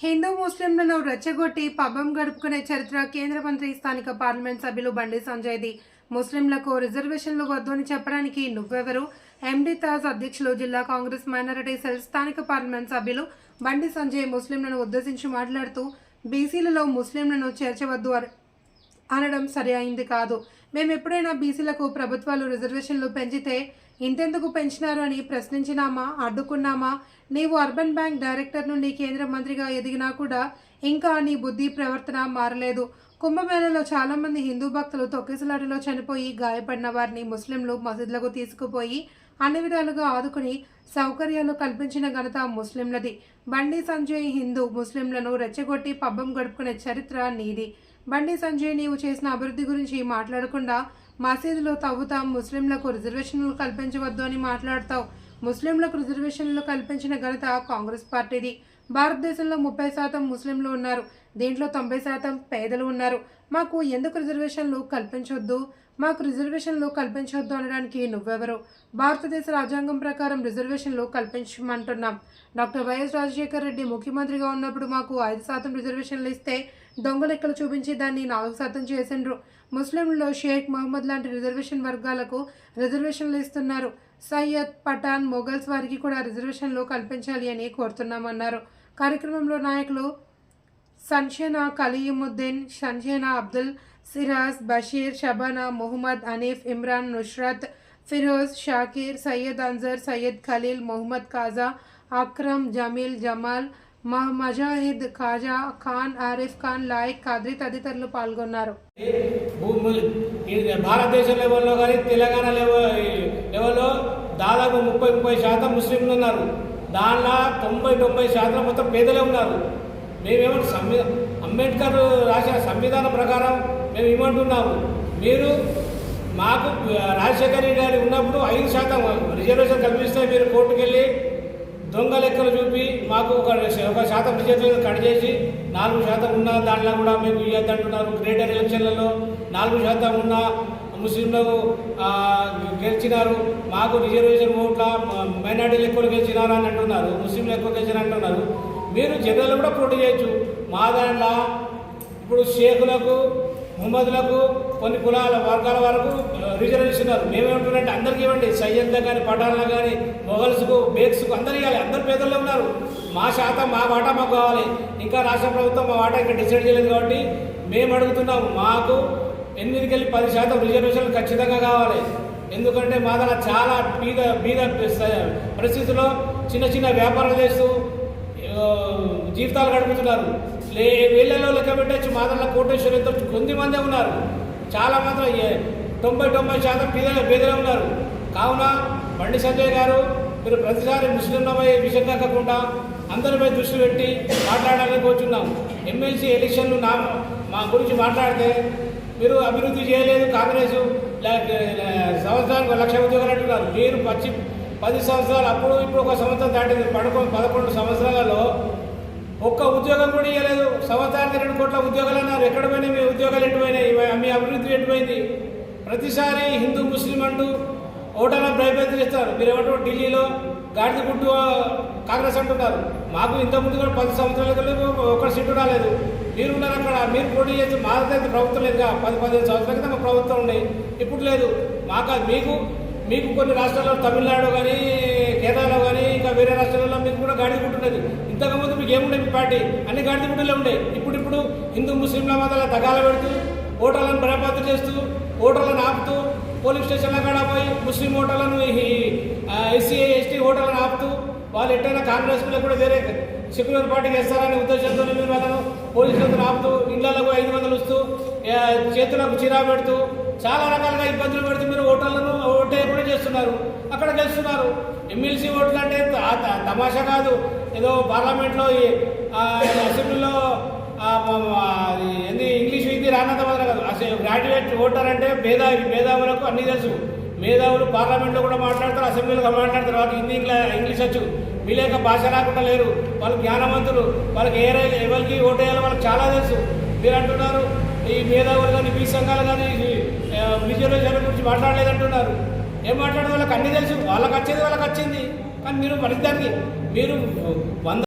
హిందూ ముస్లింలను రెచ్చగొట్టి పబ్బం గడుపుకునే చరిత్ర కేంద్ర మంత్రి స్థానిక పార్లమెంట్ సభ్యులు బండి సంజయ్ది. ముస్లింలకు రిజర్వేషన్లు వద్దు అని చెప్పడానికి నువ్వెవరు? ఎండి తాజ్ అధ్యక్షులు జిల్లా కాంగ్రెస్ మైనారిటీ సెల్ స్థానిక పార్లమెంట్ సభ్యులు బండి సంజయ్ ముస్లింలను ఉద్దేశించి మాట్లాడుతూ బీసీలలో ముస్లింలను చేర్చవద్దు అనడం సరి అయింది కాదు. మేము ఎప్పుడైనా బీసీలకు ప్రభుత్వాలు రిజర్వేషన్లు పెంచితే ఇంతెందుకు పెంచినారు అని ప్రశ్నించినామా? అడ్డుకున్నామా? నీవు అర్బన్ బ్యాంక్ డైరెక్టర్ నుండి కేంద్ర మంత్రిగా ఎదిగినా కూడా ఇంకా నీ బుద్ధి ప్రవర్తన మారలేదు. కుంభమేళలో చాలామంది హిందూ భక్తులు తొక్కిసలాటలో చనిపోయి గాయపడిన వారిని ముస్లింలు మసీదులకు తీసుకుపోయి అన్ని విధాలుగా ఆదుకుని సౌకర్యాలు కల్పించిన ఘనత ముస్లింలది. బండి సంజయ్ హిందూ ముస్లింలను రెచ్చగొట్టి పబ్బం గడుపుకునే చరిత్ర నీది. బండి సంజయ్ నీవు చేసిన అభివృద్ధి గురించి మాట్లాడకుండా మసీదులో తవ్వుతాం ముస్లింలకు రిజర్వేషన్లు కల్పించవద్దు అని మాట్లాడతావు. ముస్లింలకు రిజర్వేషన్లు కల్పించిన ఘనత కాంగ్రెస్ పార్టీది. భారతదేశంలో ముప్పై శాతం ముస్లింలు ఉన్నారు. దీంట్లో తొంభై శాతం పేదలు ఉన్నారు. మాకు ఎందుకు రిజర్వేషన్లు కల్పించొద్దు? మాకు రిజర్వేషన్లు కల్పించొద్దు అనడానికి నువ్వెవరు? భారతదేశ రాజ్యాంగం ప్రకారం రిజర్వేషన్లు కల్పించమంటున్నాం. డాక్టర్ వైఎస్ రాజశేఖర రెడ్డి ముఖ్యమంత్రిగా ఉన్నప్పుడు మాకు ఐదు శాతం రిజర్వేషన్లు ఇస్తే దొంగలెక్కలు చూపించి దాన్ని నాలుగు శాతం చేసిండ్రు. ముస్లింలు షేక్ మహమ్మద్ లాంటి రిజర్వేషన్ వర్గాలకు రిజర్వేషన్లు ఇస్తున్నారు. సయ్యద్ పఠాన్ మొఘల్స్ వారికి కూడా రిజర్వేషన్లు కల్పించాలి అని కోరుతున్నామన్నారు. కార్యక్రమంలో నాయకులు సన్షేనా కలీముద్దీన్ షన్షేనా అబ్దుల్ సిరాజ్ బషీర్ షబానా మొహమ్మద్ అనీఫ్ ఇమ్రాన్ నుష్రత్ ఫిరోజ్ షాకీర్ సయ్యద్ అన్జర్ సయ్యద్ ఖలీల్ మొహమ్మద్ కాజా అక్రమ్ జమీల్ జమాల్ మజాహిద్ ఖాజా ఖాన్ ఆరిఫ్ ఖాన్ లాయిక్ ఖాద్రి తదితరులు పాల్గొన్నారు. భారతదేశం లెవెల్లో కానీ తెలంగాణ లెవెల్ లెవెల్లో దాదాపు ముప్పై ముప్పై శాతం ముస్లింలు ఉన్నారు. దానిలో తొంభై తొంభై శాతం మొత్తం పేదలే ఉన్నారు. మేమేమో సంవి అంబేద్కర్ రాసిన సంవిధానం ప్రకారం మేము ఏమంటున్నాము మీరు మాకు రాజశేఖర్ రెడ్డి గారు ఉన్నప్పుడు ఐదు శాతం రిజర్వేషన్ కల్పిస్తే మీరు కోర్టుకు వెళ్ళి దొంగ లెక్కలు చూపి మాకు ఒక ఒక శాతం రిజర్వేషన్ కట్ చేసి నాలుగు శాతం ఉన్న దాంట్లో కూడా మేము ఇవ్వద్దంటున్నారు గ్రేటర్ ఎలక్షన్లలో నాలుగు శాతం ఉన్న ముస్లింలకు గెలిచినారు. మాకు రిజర్వేషన్ ఓట్ల మైనార్టీలు ఎక్కువ గెలిచినారు అని అంటున్నారు. ముస్లింలు ఎక్కువ గెలిచినారు అంటున్నారు. మీరు జనరల్ కూడా పోటీ చేయొచ్చు. మా దాంట్లో ఇప్పుడు షేకులకు ముహమ్మదులకు కొన్ని కులాల వర్గాల వరకు రిజర్వేషన్ ఇస్తున్నారు మేమేమంటున్నారంటే అందరికీ ఇవ్వండి. సయ్యద్లకు కానీ పఠాన్లకు కానీ మొఘల్స్కు బేక్స్కు అందరు ఇవ్వాలి. అందరు పేదల్లో ఉన్నారు. మా శాతం మా వాటా మాకు కావాలి. ఇంకా రాష్ట్ర ప్రభుత్వం మా వాటా ఇంకా డిసైడ్ చేయలేదు కాబట్టి మేము అడుగుతున్నాము మాకు ఎనిమిదికి వెళ్ళి పది శాతం రిజర్వేషన్లు ఖచ్చితంగా కావాలి. ఎందుకంటే మా దగ్గర చాలా బీద బీద పరిస్థితుల్లో చిన్న చిన్న వ్యాపారాలు చేస్తూ జీవితాలు గడుపుతున్నారు. లే వేళ్ళలో లెక్క పెట్టచ్చు మాదల కోటేశ్వరంతో కొద్ది మందే ఉన్నారు. చాలా మాత్రం తొంభై తొంభై శాతం పేదల పేదలే ఉన్నారు. కావున బండి సంజయ్ గారు మీరు ప్రతిసారి ముస్లింలపై విషయం కాకుండా అందరిపై దృష్టి పెట్టి మాట్లాడాలని కోరుచున్నాం. ఎమ్మెల్సీ ఎలక్షన్లు నా మా గురించి మాట్లాడితే మీరు అభివృద్ధి చేయలేదు కాంగ్రెస్ సంవత్సరానికి ఒక లక్ష ఉద్యోగాలు అంటున్నారు. మీరు పచ్చి పది సంవత్సరాలు అప్పుడు ఇప్పుడు ఒక సంవత్సరం దాటింది. పదకొండు పదకొండు సంవత్సరాలలో ఒక్క ఉద్యోగం కూడా ఇవ్వలేదు సంవత్సరానికి రెండు కోట్ల ఉద్యోగాలు అన్నారు. ఎక్కడ పోయినాయి? మీ ఉద్యోగాలు ఎటుపోయినాయి మీ అభివృద్ధి ఎటుపోయింది ప్రతిసారి హిందూ ముస్లిం అంటూ ఓటన భయపెత్తి ఇస్తారు మీరు ఏమంటారు? ఢిల్లీలో గాడిద గుట్టు కాంగ్రెస్ అంటున్నారు. మాకు ఇంతకుముందు కూడా పది సంవత్సరాల ఒక సీటు రాలేదు. మీరు ఉన్నారు అక్కడ. మీరు పోటీ చేసి మాదైతే ప్రభుత్వం లేదుగా. పది పదిహేను సంవత్సరాల క్రితం ప్రభుత్వం ఉన్నాయి ఇప్పుడు లేదు. మాకు మీకు మీకు కొన్ని రాష్ట్రాల్లో తమిళనాడు కానీ కేరళలో కానీ ఇంకా వేరే రాష్ట్రాలలో మీకు కూడా గాడి గుట్టున్నది ఇంతకుముందు మీకు ఏముండే మీ పార్టీ? అన్ని గాడి గుట్టులే ఉండే. ఇప్పుడు ఇప్పుడు హిందూ ముస్లింల మధ్యలో తగాల పెడుతూ ఓటర్లను బరపాతు చేస్తూ ఓటర్లను ఆపుతూ పోలీస్ స్టేషన్ల కాడ పోయి ముస్లిం ఓటర్లను ఎస్సీ ఎస్టీ ఓటర్లను ఆపుతూ వాళ్ళు ఎట్టైనా కాంగ్రెస్ కూడా వేరే సెక్యులర్ పార్టీకి వేస్తారనే ఉద్దేశంతో మీరు వాళ్ళను పోలీసులతో ఆపుతూ ఇండ్లలో ఐదు వందలు వస్తూ చేతులకు చిరా పెడుతూ చాలా రకాలుగా ఇబ్బందులు పెడుతూ చేస్తున్నారు అక్కడ గెలుస్తున్నారు. ఎమ్మెల్సీ ఓట్లు అంటే త- తమాషా కాదు. ఏదో పార్లమెంట్లో అసెంబ్లీలో ఏంది ఇంగ్లీష్ హిందీ రానంత మాత్రం కాదు. అసలు గ్రాడ్యుయేట్ ఓటర్ అంటే మేధావి మేధావులకు అన్నీ తెలుసు. మేధావులు పార్లమెంట్లో కూడా మాట్లాడతారు అసెంబ్లీలో మాట్లాడతారు. వాళ్ళకి హిందీ ఇంగ్లీష్ వచ్చు. వీళ్ళక భాష రాకుండా లేరు. వాళ్ళు జ్ఞానవంతులు. వాళ్ళకి ఏ రై- ఎవరికి ఓటేయాలో వాళ్ళకి చాలా తెలుసు. మీరు అంటున్నారు ఈ మేధావులు కానీ బీ సంఘాలు కానీ రిజర్వేషన్ గురించి మాట్లాడలేదంటున్నారు. ఏం మాట్లాడడం? వాళ్ళకి అన్నీ తెలుసు. వాళ్ళకి వచ్చేది వాళ్ళకి వచ్చింది. కానీ మీరు మరిద్దరికి మీరు వంద